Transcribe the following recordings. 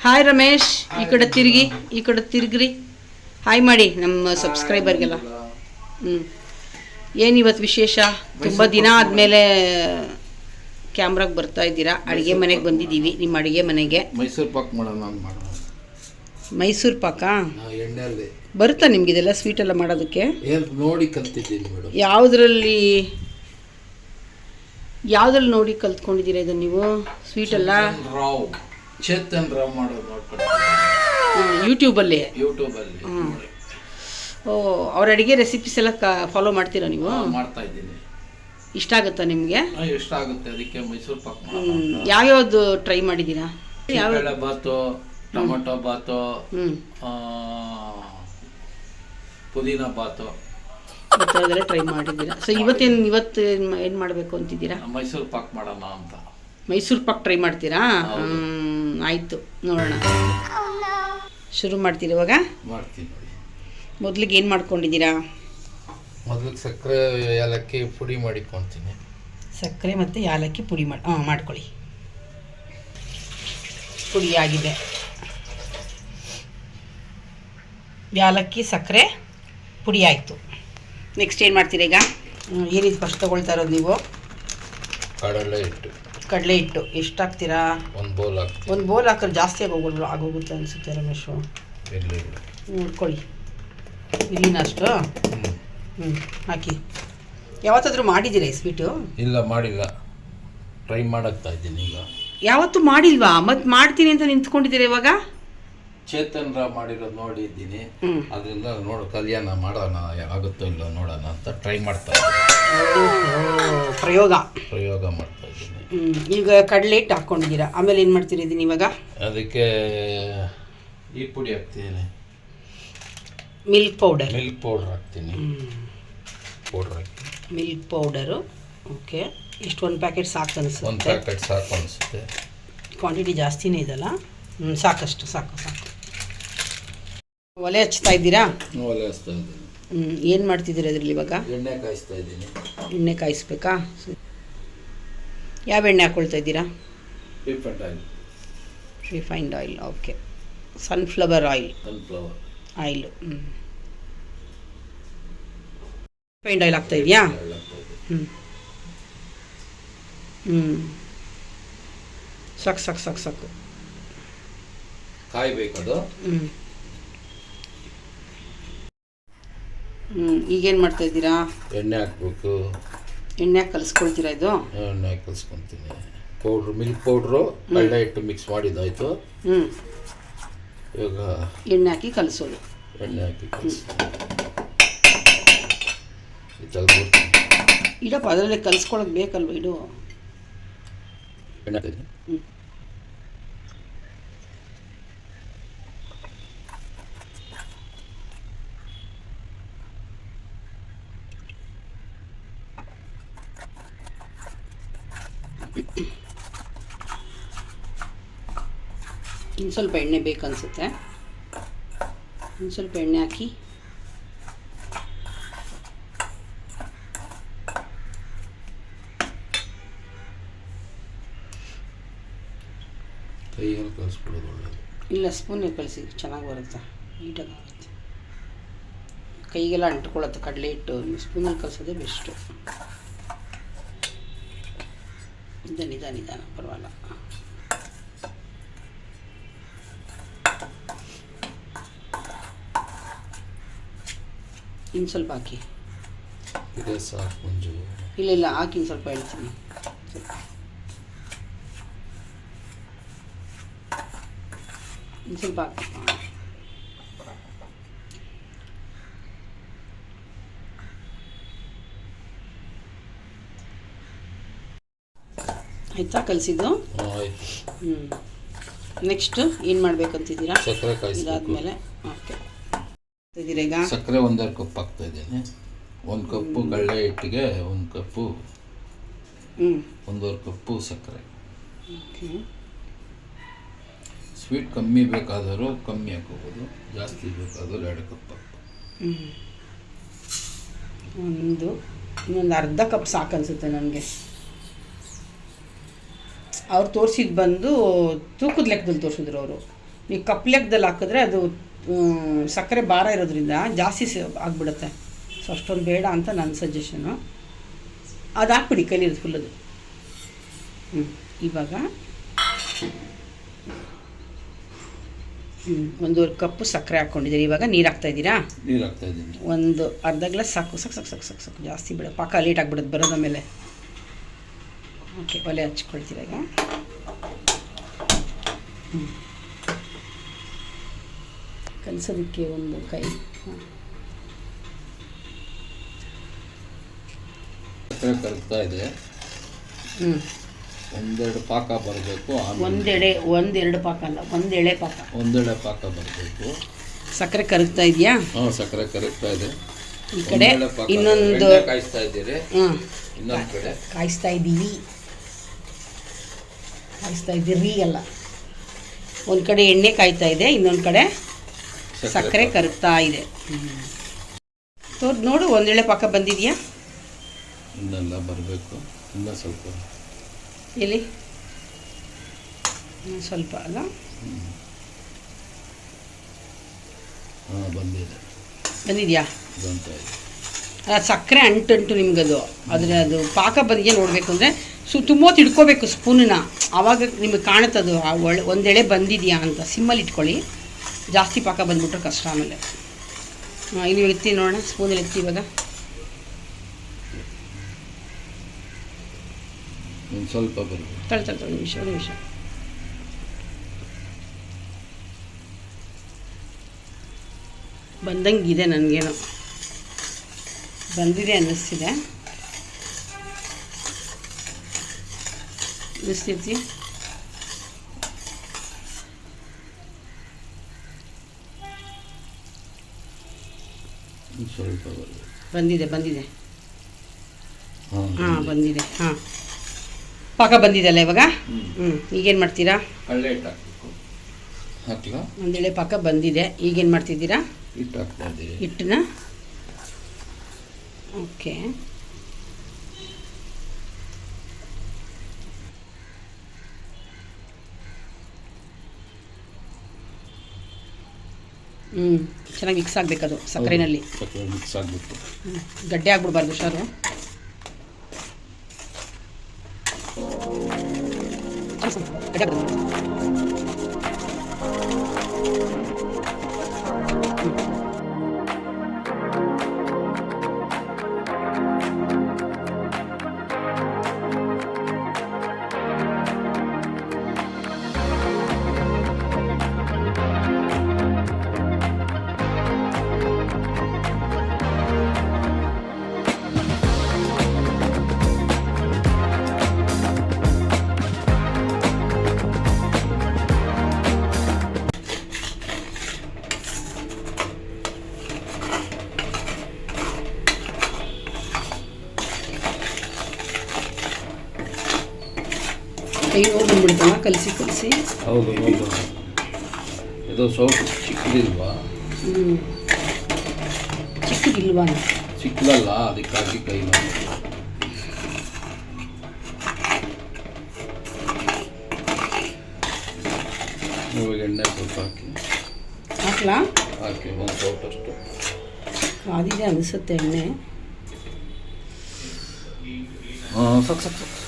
Hi Ramesh ಈ ಕಡೆ ತಿರುಗಿ ಈ ಕಡೆ ತಿರುಗ್ರಿ. ಹಾಯ್ ಮಾಡಿ ನಮ್ಮ ಸಬ್ಸ್ಕ್ರೈಬರ್ಗೆಲ್ಲ ಹ್ಞೂ ಏನು ಇವತ್ತು ವಿಶೇಷ? ತುಂಬ ದಿನ ಆದಮೇಲೆ ಕ್ಯಾಮ್ರಾಗೆ ಬರ್ತಾ ಇದ್ದೀರಾ? ಅಡುಗೆ ಮನೆಗೆ ಬಂದಿದ್ದೀವಿ ನಿಮ್ಮ ಅಡುಗೆ ಮನೆಗೆ. ಮೈಸೂರು ಪಾಕ್ ಮಾಡೋಣ ಮೈಸೂರು ಪಾಕ? ಎಣ್ಣೆಯಲ್ಲಿ. ಬರುತ್ತಾ ನಿಮ್ಗೆ ಇದೆಲ್ಲ ಸ್ವೀಟ್ ಎಲ್ಲ ಮಾಡೋದಕ್ಕೆ? ನೋಡಿ ಕಲ್ತಿದ್ದೀನಿ ಮೇಡಮ್. ಯಾವುದ್ರಲ್ಲಿ ಯಾವುದ್ರಲ್ಲಿ ನೋಡಿ ಕಲ್ತ್ಕೊಂಡಿದ್ದೀರಾ ಇದನ್ನು ನೀವು? ಸ್ವೀಟ್ ಎಲ್ಲ ರಾವ್. ಚೇತನ್ ರಾವ್ ಮಾಡೋದು ನೋಡ್ಕೊಂಡು ಯೂಟ್ಯೂಬಲ್ಲಿ? ಯೂಟ್ಯೂಬಲ್ಲಿ ನೋಡಿ. ಓ ಅವ್ರ ಅಡುಗೆ ರೆಸಿಪೀಸ್ ಎಲ್ಲ ಫಾಲೋ ಮಾಡ್ತೀರಾ ನೀವು? ಮಾಡ್ತಾ ಇದ್ದೀನಿ. ಇಷ್ಟ ಆಗುತ್ತಾ ನಿಮಗೆ? ಇಷ್ಟ ಆಗುತ್ತೆ. ಅದಕ್ಕೆ ಮೈಸೂರು ಪಾಕ್ ಮಾಡೋಣ ಯಾವ್ದು ಯಾವ್ಯಾವ್ದು ಟ್ರೈ ಮಾಡಿದ್ದೀರಾ? ಯಾವ ಬೇಳೆ ಬಾತು ಟೊಮೊಟೊ ಬಾತು ಹ್ಞೂ ಆ, ಪುದೀನ ಬಾತು ಟ್ರೈ ಮಾಡಿದ್ದೀರಾ? ಸೊ ಇವತ್ತೇನು ಇವತ್ತು ಏನು ಮಾಡಬೇಕು ಅಂತಿದ್ದೀರಾ? ಮೈಸೂರು ಪಾಕ್ ಮಾಡೋಣ ಅಂತ. ಮೈಸೂರು ಪಾಕ್ ಟ್ರೈ ಮಾಡ್ತೀರಾ? ಆಯಿತು ಆಯ್ತು ನೋಡೋಣ. ಶುರು ಮಾಡ್ತೀರಿ ಇವಾಗ? ಮಾಡ್ತೀನಿ ಮೊದಲಿಗೆ ಏನು ಮಾಡ್ಕೊಂಡಿದ್ದೀರಾ? ಮೊದಲು ಸಕ್ಕರೆ ಏಲಕ್ಕಿ ಪುಡಿ ಮಾಡಿಕೊಳ್ತೀನಿ ಸಕ್ಕರೆ ಮತ್ತು ಯಾಲಕ್ಕಿ ಪುಡಿ ಮಾಡಿ ಹಾಂ ಮಾಡ್ಕೊಳ್ಳಿ. ಪುಡಿ ಆಗಿದೆ. ಯಾಲಕ್ಕಿ ಸಕ್ಕರೆ ಪುಡಿ ಆಯಿತು. ನೆಕ್ಸ್ಟ್ ಏನು ಮಾಡ್ತೀರಾ ಈಗ? ಏನಿದು ಫಸ್ಟ್ ತೊಗೊಳ್ತಾ ಇರೋದು ನೀವು. ಕಡಲೆ ಹಿಟ್ಟು. ಕಡಲೆ ಹಿಟ್ಟು. ಎಷ್ಟು ಹಾಕ್ತೀರಾ ಒಂದು ಬೌಲ್ ಹಾಕ್ತೀನಿ. ಒಂದು ಬೌಲ್ ಹಾಕಿದ್ರೆ ಜಾಸ್ತಿ ಆಗೋಗಲ್ಲ ಆಗೋಗುತ್ತೆ ಅನಿಸುತ್ತೆ ರಮೇಶು. ನೋಡ್ಕೊಳ್ಳಿ. ಇಲ್ಲಿನ ಅಷ್ಟು? ಹ್ಞೂ ಹಾಕಿ. ಯಾವತ್ತಾದರೂ ಮಾಡಿದ್ದೀರಾ ಈ ಸ್ವೀಟು? ಇಲ್ಲ ಮಾಡಿಲ್ಲ. ಟ್ರೈ ಮಾಡಕ್ತಾ ಇದ್ದೀನಿ ಈಗ. ಯಾವತ್ತೂ ಮಾಡಿಲ್ವಾ? ಮತ್ತೆ ಮಾಡ್ತೀನಿ ಅಂತ ನಿಂತ್ಕೊಂಡಿದ್ದೀರಾ ಇವಾಗ? ಚೇತನ್ ರಾವ್ ಮಾಡಿರೋದು ನೋಡಿದ್ದೀನಿ ಅದರಿಂದ ನೋಡು ಕಲ್ಯಾಣ ಮಾಡೋಣ ಆಗುತ್ತೋ ಇಲ್ಲ ನೋಡೋಣ ಅಂತ ಟ್ರೈ ಮಾಡ್ತಾ ಇದ್ದೀನಿ. ಪ್ರಯೋಗ. ಪ್ರಯೋಗ ಮಾಡ್ತಾ ಇದ್ದೀನಿ. ಈಗ ಕಡಲೆ ಹಿಟ್ಟು ಹಾಕ್ಕೊಂಡಿದ್ದೀರಾ. ಆಮೇಲೆ ಏನು ಮಾಡ್ತೀರಿ ಇದನ್ನ ಇವಾಗ? ಅದಕ್ಕೆ ಈ ಪುಡಿ ಹಾಕ್ತೀನಿ. ಮಿಲ್ಕ್ ಪೌಡರ್ ಮಿಲ್ಕ್ ಪೌಡರ್ ಹಾಕ್ತೀನಿ. ಪೌಡರ್ ಹಾಕ್ತೀನಿ ಮಿಲ್ಕ್ ಪೌಡರು ಓಕೆ ಇಷ್ಟು ಒಂದು ಪ್ಯಾಕೆಟ್ ಸಾಕು ಒಂದು ಪ್ಯಾಕೆಟ್ ಸಾಕು ಅನಿಸುತ್ತೆ. ಕ್ವಾಂಟಿಟಿ ಜಾಸ್ತಿನೇ ಇದಲ್ಲ. ಹ್ಞೂ ಸಾಕಷ್ಟು ಸಾಕು ಸಾಕು. ಒಲೆ ಹಚ್ತಾ ಇದ್ದೀರಾ? ಒಲೆ ಹಚ್ತಾ ಇದ್ದೀನಿ. ಹ್ಞೂ ಏನು ಮಾಡ್ತಿದ್ದೀರಾ ಅದರಲ್ಲಿ ಇವಾಗ? ಎಣ್ಣೆ ಕಾಯಿಸ್ತಾ ಇದ್ದೀನಿ. ಎಣ್ಣೆ ಕಾಯಿಸ್ಬೇಕಾ? ಯಾವ ಎಣ್ಣೆ ಹಾಕ್ಕೊಳ್ತಾ ಇದ್ದೀರಾ? Refined oil okay sunflower oil sunflower oil ಹ್ಞೂ ರಿಫೈನ್ಡ್ ಆಯಿಲ್ ಹಾಕ್ತಾ ಇದೆಯಾ? ಹ್ಞೂ ಹ್ಞೂ ಸಾಕು ಸಾಕು ಸಾಕು ಸಾಕು. ಕಾಯಬೇಕದು ಹ್ಞೂ ಹ್ಞೂ ಈಗೇನು ಮಾಡ್ತಾ ಇದ್ದೀರಾ? ಎಣ್ಣೆ ಹಾಕ್ಬೇಕು. ಎಣ್ಣೆ ಕಲಿಸ್ಕೊಳ್ತೀರಾ ಇದು? ಎಣ್ಣೆ ಕಲಿಸ್ಕೊತೀನಿ. ಪೌಡ್ರು ಮಿಲ್ಕ್ ಪೌಡ್ರು ಕಡಲೆ ಹಿಟ್ಟು ಮಿಕ್ಸ್ ಮಾಡಿದ್ದಾಯ್ತು. ಹ್ಞೂ ಇವಾಗ ಎಣ್ಣೆ ಹಾಕಿ ಕಲಿಸೋದು. ಎಣ್ಣೆ ಹಾಕಿ ಕಲಿಸಿ ಇಡಪ್ಪ ಅದರಲ್ಲೇ ಕಲಿಸ್ಕೊಳಕ್ಕೆ ಬೇಕಲ್ವ ಇಡು. ಎಣ್ಣೆ ಹ್ಞೂ ಸ್ವಲ್ಪ ಎಣ್ಣೆ ಬೇಕನ್ಸುತ್ತೆ. ಒಂದು ಸ್ವಲ್ಪ ಎಣ್ಣೆ ಹಾಕಿ. ಇಲ್ಲ ಸ್ಪೂನೇ ಕಳಿಸಿ ಚೆನ್ನಾಗಿ ಬರುತ್ತೆ ನೀಟಾಗಿ ಆಗುತ್ತೆ. ಕೈಗೆಲ್ಲ ಅಂಟ್ಕೊಳ್ಳುತ್ತೆ ಕಡಲೆ ಹಿಟ್ಟು. ಸ್ಪೂನಲ್ಲಿ ಕಲಿಸೋದೇ ಬೆಸ್ಟು. ನಿಧಾನ ನಿಧಾನ ಪರವಾಗಿಲ್ಲ. ಇನ್ನು ಸ್ವಲ್ಪ ಹಾಕಿ. ಇದೇ ಸಾಕು ಮಂಜು. ಇಲ್ಲ ಇಲ್ಲ ಹಾಕಿ ಇನ್ನು ಸ್ವಲ್ಪ ಹೇಳ್ತೀನಿ. ಇನ್ನು ಸ್ವಲ್ಪ ಹಾಕಿ. ಆಯ್ತಾ ಕಲಿಸಿದ್ದು? ಹ್ಞೂ, ನೆಕ್ಸ್ಟು ಏನು ಮಾಡಬೇಕಂತಿದ್ದೀರಾ? ಸಕ್ಕರೆ ಇದಾದ್ಮೇಲೆ ಓಕೆ. ಸಕ್ಕರೆ ಒಂದೆರಡು ಕಪ್ ಹಾಕ್ತಾ ಇದ್ದೇನೆ. ಒಂದು ಕಪ್ಪು ಗಳ್ಳೆ ಹಿಟ್ಟಿಗೆ ಒಂದು ಕಪ್ಪು ಒಂದೂವರೆ ಕಪ್ಪು ಸಕ್ಕರೆ. ಓಕೆ. ಸ್ವೀಟ್ ಕಮ್ಮಿ ಬೇಕಾದರೂ ಕಮ್ಮಿ ಹಾಕೋಬೋದು ಜಾಸ್ತಿ ಬೇಕಾದರೂ ಎರಡು ಕಪ್ ಹಾಕ್ಬೋದು. ಒಂದು ಇನ್ನೊಂದು ಅರ್ಧ ಕಪ್ ಸಾಕು ಅನಿಸುತ್ತೆ ನನಗೆ. ಅವ್ರು ತೋರಿಸಿದ್ದು ಬಂದು ತೂಕದ ಲೆಕ್ಕದಲ್ಲಿ ತೋರಿಸಿದ್ರು ಅವರು. ನೀವು ಕಪ್ ಲೆಕ್ಕದಲ್ಲಿ ಹಾಕಿದ್ರೆ ಅದು ಸಕ್ಕರೆ ಭಾರ ಇರೋದ್ರಿಂದ ಜಾಸ್ತಿ ಸ- ಆಗ್ಬಿಡುತ್ತೆ. ಸೊ ಅಷ್ಟೊಂದು ಬೇಡ ಅಂತ ನನ್ನ ಸಜೆಷನು ಅದು ಹಾಕ್ಬಿಡಿ ಕೈಲಿರೋದು ಫುಲ್ಲದು ಹ್ಞೂ ಇವಾಗ ಹ್ಞೂ ಒಂದೂವರೆ ಕಪ್ಪು ಸಕ್ಕರೆ ಹಾಕ್ಕೊಂಡಿದ್ದೀರಿ ಇವಾಗ ನೀರು ಹಾಕ್ತಾ ಇದ್ದೀರಾ? ನೀರು ಒಂದು ಅರ್ಧ ಗ್ಲಾಸ್ ಸಾಕು ಸಕ್ ಸಕ್ ಸಕ್ ಸಕ್ ಸಾಕು. ಜಾಸ್ತಿ ಬಿಡ. ಪಾಕ ಲೇಟ್ ಆಗ್ಬಿಡುತ್ತೆ ಬರೋದ ಮೇಲೆ ಓಕೆ ಒಲೆ ಹಚ್ಕೊಳ್ತೀರ ಈಗ ಹ್ಮ್. ಕಲಸೋದಕ್ಕೆ ಒಂದು ಕೈ. ಹಾಂ ಸಕ್ಕರೆ ಕರಗ್ತಾ ಇದೆ ಒಂದೆರಡು ಪಾಕ ಬರಬೇಕು ಒಂದೆಡೆ ಒಂದೆರಡು ಪಾಕ ಅಲ್ಲ ಒಂದೆಳೆ ಪಾಕ. ಒಂದೆಳೆ ಪಾಕ ಬರಬೇಕು. ಸಕ್ಕರೆ ಕರಗ್ತಾ ಇದೆಯಾ? ಹಾಂ ಸಕ್ಕರೆ ಕರಗ್ತಾ ಇದೆ. ಈ ಕಡೆ ಇನ್ನೊಂದು ಕಾಯಿಸ್ತಾ ಇದ್ದೀರಿ. ಹ್ಞೂ ಇನ್ನೊಂದು ಕಡೆ. ಕಾಯಿಸ್ತಾ ಇದ್ದೀವಿ. ಕಾಯಿಸ್ತಾ ಇದ್ದೀರಿ ಅಲ್ಲ. ಒಂದು ಕಡೆ ಎಣ್ಣೆ ಕಾಯ್ತಾ ಇದೆ ಇನ್ನೊಂದು ಕಡೆ ಸಕ್ಕರೆ ಕರುತ್ತಾ ಕರಗ್ತಾ ಇದೆ. ತೋರ್ ನೋಡು ಒಂದೆಳೆ ಪಾಕ ಬಂದಿದೆಯಾ? ಇನ್ನೆಲ್ಲ ಬರಬೇಕು. ಇನ್ನ ಸ್ವಲ್ಪ. ಎಲ್ಲಿ? ಸ್ವಲ್ಪ ಅಲ್ಲ? ಹಾಂ ಬಂದಿದೆ. ಬಂದಿದೆಯಾ? ಸಕ್ಕರೆ ಅಂಟಂಟು ನಿಮ್ಗದು. ಆದರೆ ಅದು ಪಾಕ ಬಂದಿಗೆ ನೋಡಬೇಕು ಅಂದರೆ ಸು ತುಂಬ ತಿಡ್ಕೋಬೇಕು ಸ್ಪೂನನ್ನ. ಆವಾಗ ನಿಮಗೆ ಕಾಣುತ್ತದು ಒಂದೆಳೆ ಬಂದಿದೆಯಾ ಅಂತ. ಸಿಮ್ಮಲ್ಲಿ ಇಟ್ಕೊಳ್ಳಿ. ಜಾಸ್ತಿ ಪಾಕ ಬಂದ್ಬಿಟ್ರೆ ಕಷ್ಟ ಆಮೇಲೆ. ಇಲ್ಲಿ ಎತ್ತಿ ನೋಡೋಣ ಸ್ಪೂನಲ್ಲಿ ಎತ್ತಿ ಇವಾಗ. ಸ್ವಲ್ಪ ತಳ ತಳ್ಳಿ ಒಂದು ನಿಮಿಷ ಒಂದು ನಿಮಿಷ. ಬಂದಂಗಿದೆ ನನಗೇನೋ. ಬಂದಿದೆ ಅನ್ನಿಸ್ತಿದೆ. ಅನ್ನಿಸ್ತಿರ್ತಿ ಸ್ವಲ್ಪ ಬಂದಿದೆ ಬಂದಿದೆ. ಹಾಂ ಬಂದಿದೆ. ಹಾಂ. ಪಾಕ ಬಂದಿದೆ ಅಲ್ಲ ಇವಾಗ. ಹ್ಞೂ ಈಗೇನು ಮಾಡ್ತೀರಾ? ಕಳ್ಳೆ ಹಿಟ್ಟು ಹಾಕಬೇಕು. ಒಂದೆಳೆ ಪಾಕ ಬಂದಿದೆ. ಈಗೇನು ಮಾಡ್ತಿದ್ದೀರಾ? ಹಿಟ್ಟು ಹಾಕ್ತಾ ಇದ್ದೀರಿ ಹಿಟ್ಟನ್ನ? ಓಕೆ. ಹ್ಞೂ ಚೆನ್ನಾಗಿ ಮಿಕ್ಸ್ ಆಗಬೇಕು ಅದು ಸಕ್ಕರೆನಲ್ಲಿ ಸಕ್ಕರೆ ಮಿಕ್ಸ್ ಆಗಬೇಕು. ಗಡ್ಡೆ ಆಗ್ಬಿಡ್ಬಾರ್ದು ಹುಷಾರು. ಗಡ್ಡೆ ಕಲಸಿ ಕಲಸಿ. ಹೌದು ಹೌದು. ಇದು ಸ್ವಲ್ಪ ಚಿಕ್ಕದಿಲ್ವಾ? ಹ್ಞೂ ಚಿಕ್ಕದಿಲ್ವಾ ಚಿಕ್ಕದಲ್ಲ ಅದಕ್ಕಾಗಿ ಕೈ ಇವಾಗ ಎಣ್ಣೆ ಸ್ವಲ್ಪ ಹಾಕಿ. ಹಾಕ್ಲಾ? ಹಾಕಿ ಒಂದು ಸ್ವಲ್ಪಷ್ಟು ಕಾದಿದೆ ಅನಿಸುತ್ತೆ ಎಣ್ಣೆ. ಹಾಂ ಸಾಕು ಸಾಕು ಸಾಕು.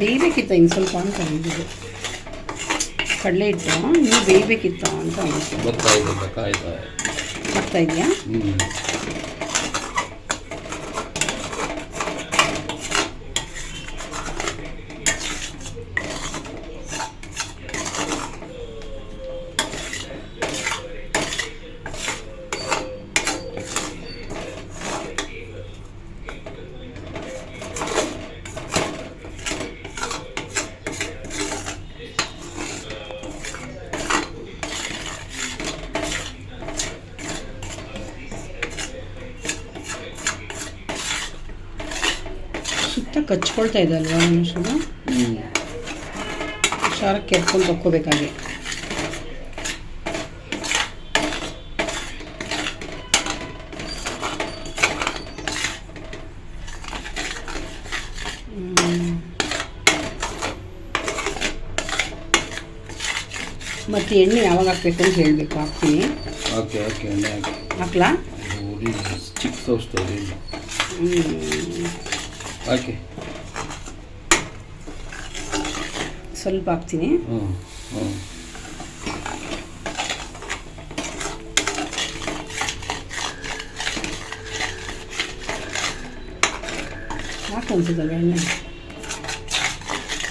ಬೇಯಬೇಕಿತ್ತ ಇನ್ನು ಸ್ವಲ್ಪ ಅಂತ ಅಂದಿದ್ದು. ಕಡಲೆ ಹಿಟ್ಟು ಇನ್ನೂ ಬೇಯಬೇಕಿತ್ತ ಅಂತ ಅನಿಸ್ತು ಬರ್ತಾ ಇದೆಯಾ? ಹ್ಞೂ ಇದೆಯಾ ಹ್ಞೂ ಸುತ್ತ ಕಚ್ಕೊಳ್ತಾ ಇದೆ ಅಲ್ವಾ ಮನುಷ್ಯನ? ಹ್ಞೂ ಹುಷಾರಾಗಿ ಕೆರ್ಕೊಂಡು ತಕ್ಕೋಬೇಕಾಗಿ. ಮತ್ತು ಎಣ್ಣೆ ಯಾವಾಗ ಹಾಕ್ಬೇಕು ಅಂತ ಹೇಳಬೇಕು ಹಾಕ್ತೀನಿ. ಓಕೆ ಓಕೆ ಎಣ್ಣೆ ಹಾಕಿ. ಹಾಕ್ಲಾ? ಚಿಕ್ಕ ಇಲ್ಲಿ ಹಾಕಿ ಸ್ವಲ್ಪ ಹಾಕ್ತೀನಿ. ಹ್ಞೂ ಹ್ಞೂ ಅನ್ಸುತ್ತಲ್ವ ಎಣ್ಣೆ?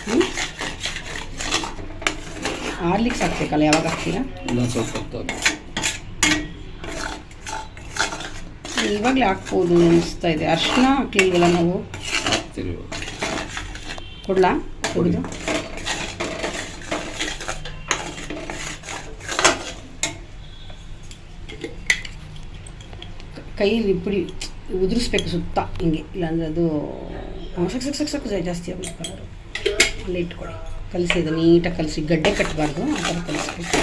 ಹ್ಞೂ ಆರ್ಲಿಕ್ಸ್ ಹಾಕ್ಬೇಕಲ್ಲ ಯಾವಾಗ ಹಾಕ್ತೀರಾ? ಇನ್ನೊಂದು ಸ್ವಲ್ಪ ಹೊತ್ತು. ಇವಾಗಲೇ ಹಾಕ್ಬೋದು ಅನಿಸ್ತಾ ಇದೆ. ಅರ್ಶಿನ ಹಾಕ್ಲಿಲ್ವಲ್ಲ ನಾವು? ಹಾಕ್ತೀರಿ ಕೊಡಲಾ? ಕೊಡಿ. ಕೈಯಲ್ಲಿ ಪುಡಿ ಉದುರಿಸ್ಬೇಕು ಸುತ್ತ ಹಿಂಗೆ ಇಲ್ಲಾಂದರೆ ಅದು ಸಕ್ ಸಕ್ ಸಕ್ ಸಕ್ ಜಾಸ್ತಿ ಆಗುತ್ತೆ ಕಲರು. ಅಲ್ಲೇ ಇಟ್ಕೊಳ್ಳಿ. ಕಲಸಿ ಅದು ನೀಟಾಗಿ ಕಲಸಿ ಗಡ್ಡೆ ಕಟ್ಟಬಾರ್ದು ಆ ಥರ ಕಲಿಸ್ಬೇಕು.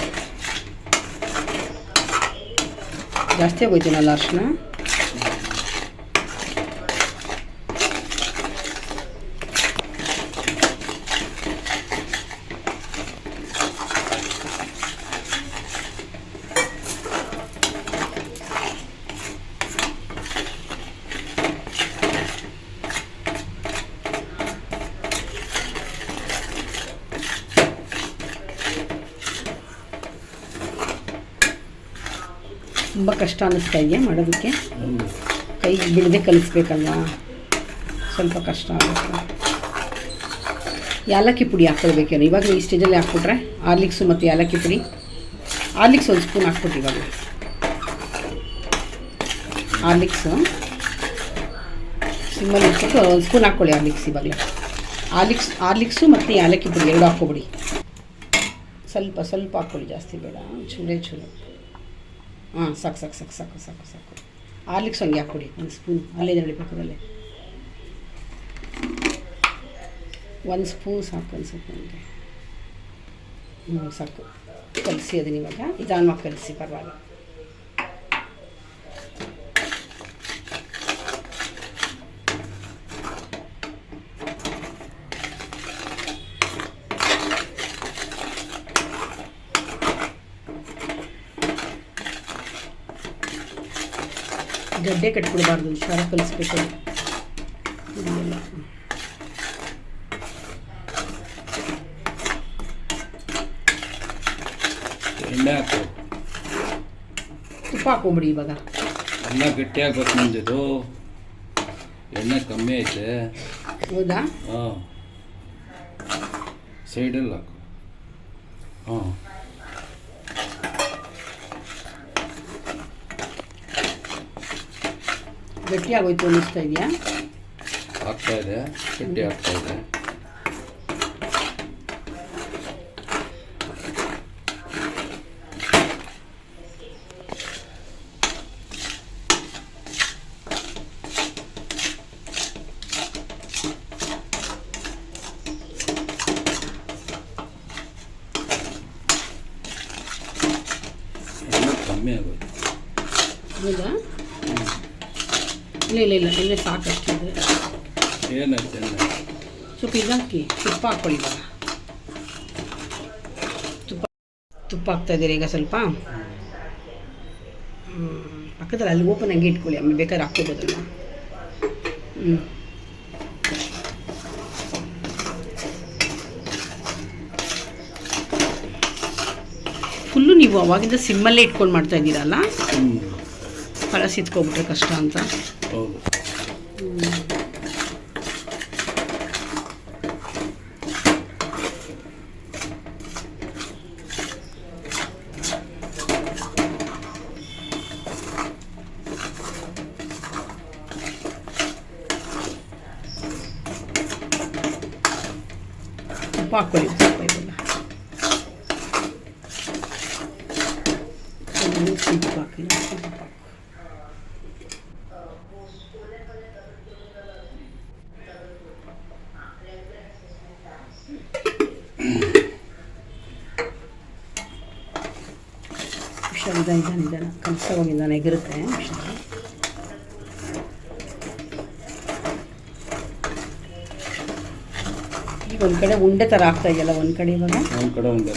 ಜಾಸ್ತಿ ಆಗೋಯ್ತೀನಲ್ಲ ಅರ್ಶಿನ? ತುಂಬ ಕಷ್ಟ ಅನ್ನಿಸ್ತಾ ಇದೆಯಾ ಮಾಡೋದಕ್ಕೆ. ಕೈ ಬಿಡದೆ ಕಲಿಸ್ಬೇಕಲ್ವಾ? ಸ್ವಲ್ಪ ಕಷ್ಟ ಆಗುತ್ತೆ. ಯಾಲಕ್ಕಿ ಪುಡಿ ಹಾಕ್ಕೊಳ್ಬೇಕೇನು? ಇವಾಗ ಈ ಸ್ಟೇಜಲ್ಲಿ ಹಾಕ್ಬಿಟ್ರೆ ಆರ್ಲಿಕ್ಸು ಮತ್ತು ಯಾಲಕ್ಕಿ ಪುಡಿ. ಆರ್ಲಿಕ್ಸ್ ಒಂದು ಸ್ಪೂನ್ ಹಾಕ್ಬಿಟ್ಟು ಇವಾಗ. ಆರ್ಲಿಕ್ಸು ಸಿಮ್ಮಲ್ಲಿ ಇಟ್ಬಿಟ್ಟು ಒಂದು ಸ್ಪೂನ್ ಹಾಕ್ಕೊಳ್ಳಿ ಆರ್ಲಿಕ್ಸ್ ಇವಾಗಲೇ. ಆರ್ಲಿಕ್ಸ್ ಆರ್ಲಿಕ್ಸು ಮತ್ತು ಯಾಲಕ್ಕಿ ಪುಡಿ ಎರಡು ಹಾಕ್ಕೊಬಿಡಿ. ಸ್ವಲ್ಪ ಸ್ವಲ್ಪ ಹಾಕ್ಕೊಳ್ಳಿ ಜಾಸ್ತಿ ಬೇಡ. ಚೂರೇ, ಚೂರು. ಹಾಂ, ಸಾಕು ಸಾಕು ಸಾಕು ಸಾಕು ಸಾಕು ಸಾಕು. ಆರ್ಲಿಕ್ಸ್ ಹಂಗೆ ಹಾಕ್ಕೊಡಿ ಒಂದು ಸ್ಪೂನ್ ಅಲ್ಲೇ ನೋಡಿ ಪಕ್ಕದಲ್ಲೇ. ಒಂದು ಸ್ಪೂನ್ ಸಾಕು ಅನ್ಸುತ್ತೆ ನನಗೆ ಹ್ಞೂ ಸಾಕು. ಕಲಸಿ ಅದನ್ನ ಇವಾಗ ನಿಧಾನವಾಗಿ ಕಲಸಿ, ಪರವಾಗಿಲ್ಲ. ಗಡ್ಡೆ ಕಟ್ಬಿಡಬಾರ್ದು ಹುಷಾರಾಗಿ ಕಲಿಸ್ಬೇಕು ಎಣ್ಣೆ ಹಾಕು. ತುಪ್ಪ ಹಾಕೊಂಬಿಡಿ ಇವಾಗ. ಅನ್ನ ಗಟ್ಟಿ ಆಗ್ಬೇಕು ಮುಂದಿದು ಎಣ್ಣೆ ಕಮ್ಮಿ ಐತೆ. ಹೌದಾ? ಹಾಂ. ಸೈಡಲ್ಲಿ ಹಾಕು. ಹಾಂ. ಗಟ್ಟಿ ಆಗೋಯ್ತು ಅನ್ನಿಸ್ತಾ ಇದೆಯಾ? ಆಗ್ತಾ ಇದೆ ಗಟ್ಟಿ ಆಗ್ತಾ ಇದೆ ಎಣ್ಣೆ ಕಮ್ಮಿ ಆಗೋಯ್ತು ಹೌದಾ ಇಲ್ಲ ಇಲ್ಲ ಇಲ್ಲ. ಸಾಕಷ್ಟು ಇದೆ. ಏನಾಯ್ತು ಸ್ವಲ್ಪ ಇದಾಕಿ. ತುಪ್ಪ ಹಾಕ್ಕೊಳ್ಳಿ ತುಪ್ಪ ತುಪ್ಪ ಹಾಕ್ತಾ ಇದ್ದೀರಿ ಈಗ ಸ್ವಲ್ಪ. ಪಕ್ಕದಲ್ಲಿ ಅಲ್ಲಿ ಓಪನ್ ಹಂಗೆ ಇಟ್ಕೊಳ್ಳಿ. ಆಮೇಲೆ ಬೇಕಾದ್ರೆ ಹಾಕ್ಕೋಬೋದಲ್ಲ ಹ್ಞೂ ಫುಲ್ಲು ನೀವು ಅವಾಗಿಂದ ಸಿಮ್ಮಲ್ಲೇ ಇಟ್ಕೊಂಡು ಮಾಡ್ತಾ ಇದ್ದೀರಲ್ಲ? ಹ್ಞೂ ಕಳಸಿ ಇಟ್ಕೊಬಿಟ್ರೆ ಕಷ್ಟ ಅಂತ. ಹೌದು ತುಪ್ಪ ಹಾಕ್ಕೊಳ್ಳಿ ಸ್ವಲ್ಪ ಇದೆಲ್ಲ ಒಂದು ತುಪ್ಪ ಹಾಕಿ ತುಪ್ಪ ಹಾಕು ಹುಷಾರು ನಿಧಾನ ನಿಧಾನ ನಿಧಾನ ಕಲಿಸೋವಾಗ ನಿಧಾನ ಎಗಿರುತ್ತೆ ಈಗ ಒಂದು ಕಡೆ ಉಂಡೆ ಥರ ಆಗ್ತಾ ಇದೆಯಲ್ಲ ಒಂದು ಕಡೆ ಇವಾಗ? ಒಂದು ಕಡೆ ಉಂಡೆ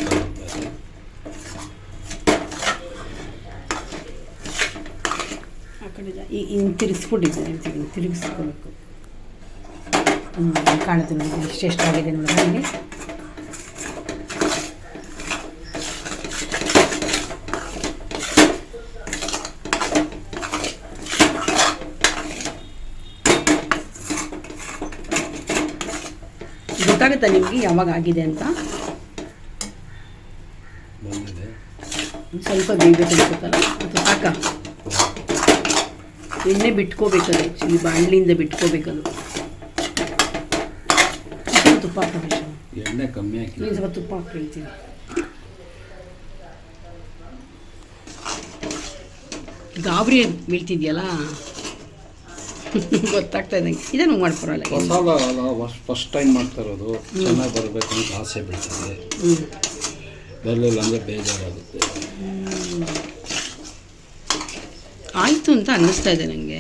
ಆ ಕಡೆ ಈ ಹಿಂಗೆ ತಿರುಗಿಸ್ಬಿಟ್ಟಿದ್ದೆ ಹಿಂಗೆ ತಿರುಗಿಸ್ಕೋಬೇಕು. ಹ್ಞೂ ಕಾಣುತ್ತೆ ನೋಡಿ ಎಷ್ಟು ಎಷ್ಟಾಗಿದೆ ನೋಡಿ. ಹಾಗೆ ಗೊತ್ತಾಗುತ್ತಾ ನಿಮಗೆ ಯಾವಾಗ ಆಗಿದೆ ಅಂತ? ಸ್ವಲ್ಪ ಬೇಗ ಅನ್ಸುತ್ತಲ್ಲ ಅದು ಸಾಕ? ಎಣ್ಣೆ ಬಿಟ್ಕೋಬೇಕದು ಆ್ಯಕ್ಚುಲಿ ಬಾಣಲಿಯಿಂದ ಬಿಟ್ಕೋಬೇಕದು. ತುಪ್ಪ ಹಾಕಬೇಕು ಎಣ್ಣೆ ಕಮ್ಮಿ ಹಾಕಿ ಸ್ವಲ್ಪ ತುಪ್ಪ ಹಾಕಿ ಹೇಳ್ತೀನಿ. ಗಾಬರಿ ಬೀಳ್ತಿದ್ಯಲ್ಲ ಗೊತ್ತಾಗ್ತಾ ಇದ್ದಂಗೆ ಇದನ್ನು ಮಾಡ್ಕೊರಲ್ಲ ಮಸಾಲ ಅಲ್ಲ ಫಸ್ಟ್ ಟೈಮ್ ಮಾಡ್ತಾ ಇರೋದು. ಚೆನ್ನಾಗಿ ಬರಬೇಕು ಅಂತ ಆಸೆ ಬೀಳ್ತದೆ ಬರಲಿಲ್ಲ ಅಂದರೆ ಬೇಜಾರಾಗುತ್ತೆ. ಆಯಿತು ಅಂತ ಅನ್ನಿಸ್ತಾ ಇದೆ ನನಗೆ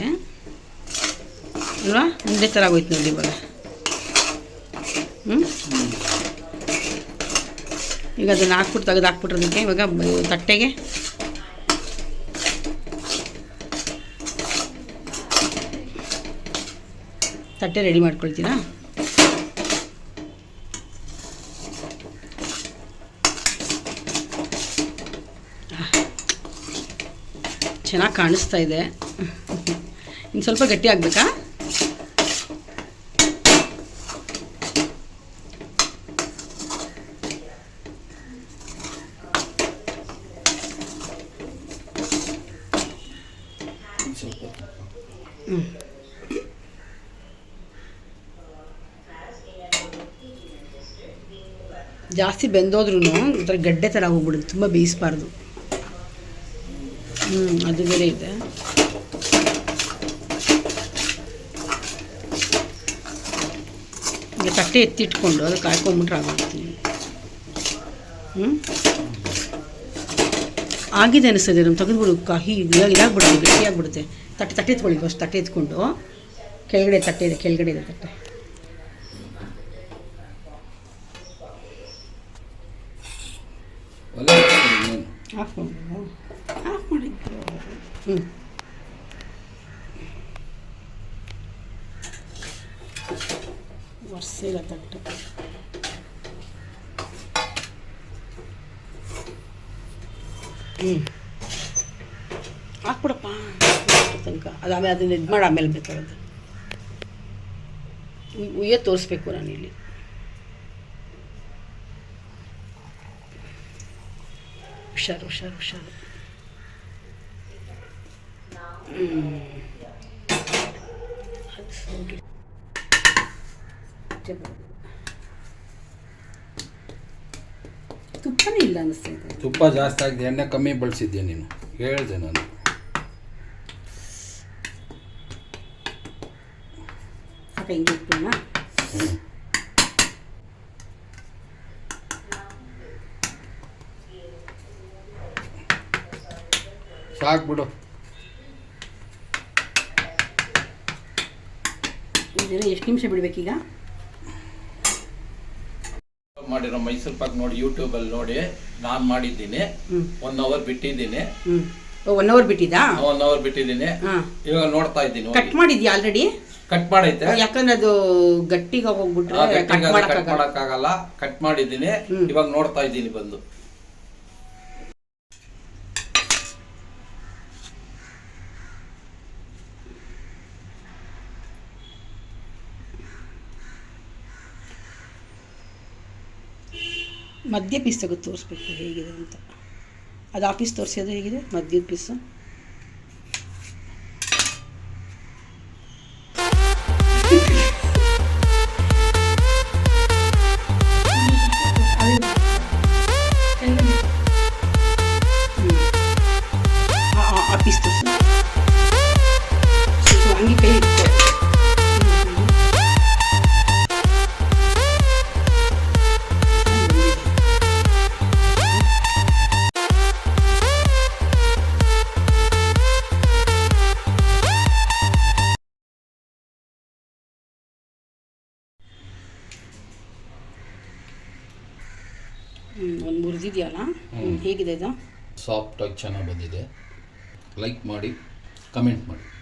ಅಲ್ವಾ? ಮುಂದೆ ಥರ ಆಗೋಯ್ತು ನೋಡಿ ಇವಾಗ. ಹ್ಞೂ ಈಗ ಅದನ್ನು ಹಾಕ್ಬಿಟ್ಟು ತೆಗೆದು ಹಾಕ್ಬಿಟ್ರದಕ್ಕೆ ಇವಾಗ ತಟ್ಟೆಗೆ ತಟ್ಟೆ ರೆಡಿ ಮಾಡ್ಕೊಳ್ತೀರಾ? ಚೆನ್ನಾಗಿ ಕಾಣಿಸ್ತಾ ಇದೆ. ಇನ್ನು ಸ್ವಲ್ಪ ಗಟ್ಟಿ ಆಗಬೇಕಾ ಒಂದ್ ಸ್ವಲ್ಪ ಹ್ಞೂ ಜಾಸ್ತಿ ಬೆಂದೋದ್ರೂ ಒಂಥರ ಗಡ್ಡೆ ಥರ ಹೋಗ್ಬಿಡುತ್ತೆ ತುಂಬ ಬೇಯಿಸ್ಬಾರ್ದು. ಹ್ಞೂ ಅದು ಬೇರೆ ಇದೆ. ಈಗ ತಟ್ಟೆ ಎತ್ತಿಟ್ಕೊಂಡು ಅದು ಕಾಯ್ಕೊಂಬಿಟ್ರೆ ಆಗೋಗ್ತೀನಿ ಹ್ಞೂ ಆಗಿದೆ ಅನಿಸ್ತದೆ ನಮ್ಮ ತೆಗೆದ್ಬಿಡು ಕಹಿ ಇದಾಗ, ಇದಾಗ್ಬಿಡುತ್ತೆ, ಗಟ್ಟಿಯಾಗ್ಬಿಡುತ್ತೆ. ತಟ್ಟೆ ತಟ್ಟೆ ಎತ್ಕೊಳ್ಳಿ ಫಸ್ಟ್ ತಟ್ಟೆ ಎತ್ಕೊಂಡು. ಕೆಳಗಡೆ ತಟ್ಟೆ ಇದೆ, ಕೆಳಗಡೆ ಇದೆ ತಟ್ಟೆ. ಆಫ್ ಮಾಡಿ ಆಫ್ ಮಾಡಿದ್ದು ಹ್ಞೂ ವರ್ಷಿಲ್ಲ ತಟ್ಟೆ. ಹ್ಞೂ ಹಾಕ್ಬಿಡಪ್ಪ. ತನಕ. ಅದು ಆಮೇಲೆ ಅದನ್ನ ಇದು ಮಾಡಿ ಆಮೇಲೆ ಬೇಕಾಗುತ್ತೆ. ಉಯ್ಯ ತೋರಿಸ್ಬೇಕು ನಾನು ಇಲ್ಲಿ ಹುಷಾರು ಹುಷಾರು ಹುಷಾರು. ತುಪ್ಪನೇ ಇಲ್ಲ ಅನಿಸ್ತೈತೆ ತುಪ್ಪ ಜಾಸ್ತಿ ಆಗಿದೆ ಎಣ್ಣೆ ಕಮ್ಮಿ ಬಳಸಿದ್ದೆ ನೀನು? ಹೇಳಿದೆ ನಾನು. ಹಿಂಗೆ ಸಾಕು ಬಿಡು ಇದೆಲ್ಲ ಎಷ್ಟು ನಿಮಿಷ ಬಿಡ್ಬೇಕೀಗ? ಮಾಡಿರೋ ಮೈಸೂರು ಪಾಕ್ ನೋಡಿ ಯೂಟ್ಯೂಬಲ್ಲಿ ನೋಡಿ ನಾನು ಮಾಡಿದ್ದೀನಿ. ಒನ್ ಅವರ್ ಬಿಟ್ಟಿದ್ದೀನಿ. ಒನ್ ಅವರ್ ಬಿಟ್ಟಿದ್ದಾ? ಒನ್ ಅವರ್ ಬಿಟ್ಟಿದ್ದೀನಿ. ಇವಾಗ ನೋಡ್ತಾ ಇದ್ದೀನಿ ಕಟ್ ಮಾಡಿದ್ಯಾ ಆಲ್ರೆಡಿ ಕಟ್ ಮಾಡೈತೆ. ಯಾಕಂದ್ರೆ ಅದು ಗಟ್ಟಿಗೆ ಹೋಗ್ಬಿಟ್ರೆ ಕಟ್ ಮಾಡಕ್ಕಾಗಲ್ಲ. ಮಾಡಕ್ಕಾಗಲ್ಲ. ಕಟ್ ಮಾಡಿದ್ದೀನಿ. ಹ್ಮ್. ಇವಾಗ ನೋಡ್ತಾ ಇದ್ದೀನಿ ಬಂದು. ಮಧ್ಯ ಪೀಸ್ ತೆಗೆದು ತೋರಿಸ್ಬೇಕು ಹೇಗಿದೆ ಅಂತ. ಅದು ಆ ಪೀಸ್ ತೋರಿಸೋದು ಹೇಗಿದೆ? ಮಧ್ಯದ ಪೀಸು? ಹೇಗಿದೆ ಇದು? ಸಾಫ್ಟಾಗಿ ಚೆನ್ನಾಗಿ ಬಂದಿದೆ. ಲೈಕ್ ಮಾಡಿ ಕಮೆಂಟ್ ಮಾಡಿ.